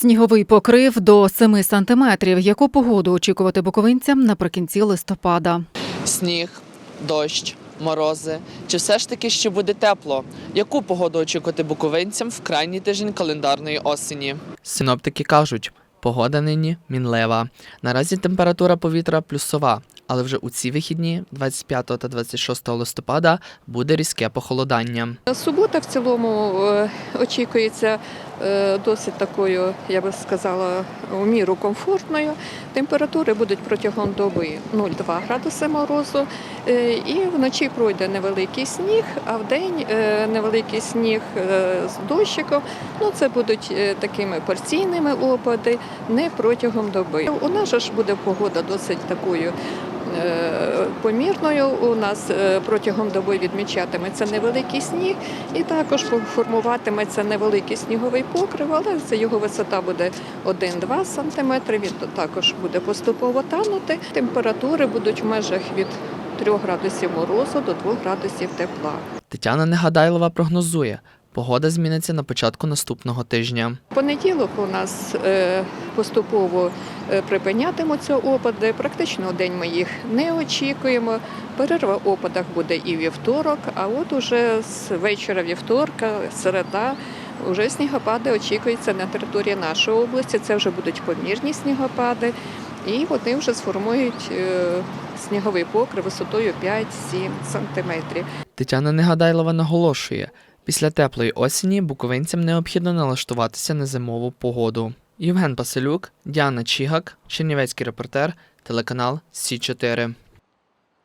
Сніговий покрив до 7 сантиметрів. Яку погоду очікувати буковинцям наприкінці листопада? Сніг, дощ, морози. Чи все ж таки ще буде тепло? Яку погоду очікувати буковинцям в крайній тиждень календарної осені? Синоптики кажуть, погода нині мінлива. Наразі температура повітря плюсова, але вже у ці вихідні, 25 та 26 листопада, буде різке похолодання. Субота в цілому е, очікується е, досить такою, я би сказала, у міру комфортною. Температури будуть протягом доби 0,2 градуси морозу. Е, І вночі пройде невеликий сніг, а вдень е, невеликий сніг з дощиком. Ну, це будуть такими порційними опади, не протягом доби. У нас ж буде погода досить такою помірною. У нас е, протягом доби відмічатиметься невеликий сніг, і також формуватиметься невеликий сніговий покрив, але це його висота буде 1-2 см. Він також буде поступово танути. Температури будуть в межах від 3 градусів морозу до 2 градусів тепла. Тетяна Негадайлова прогнозує, погода зміниться на початку наступного тижня. Понеділок у нас е, поступово е, припинятимуться опади. Практично день ми їх не очікуємо. Перерва в опадах буде і вівторок, а от уже з вечора вівторка, середа. Уже снігопади очікуються на території нашої області. Це вже будуть помірні снігопади, і вони вже сформують е, сніговий покрив висотою 5-7 сантиметрів. Тетяна Негадайлова наголошує, після теплої осені буковинцям необхідно налаштуватися на зимову погоду. Євген Паселюк, Діана Чігак, Чернівецький репортер, телеканал Сі 4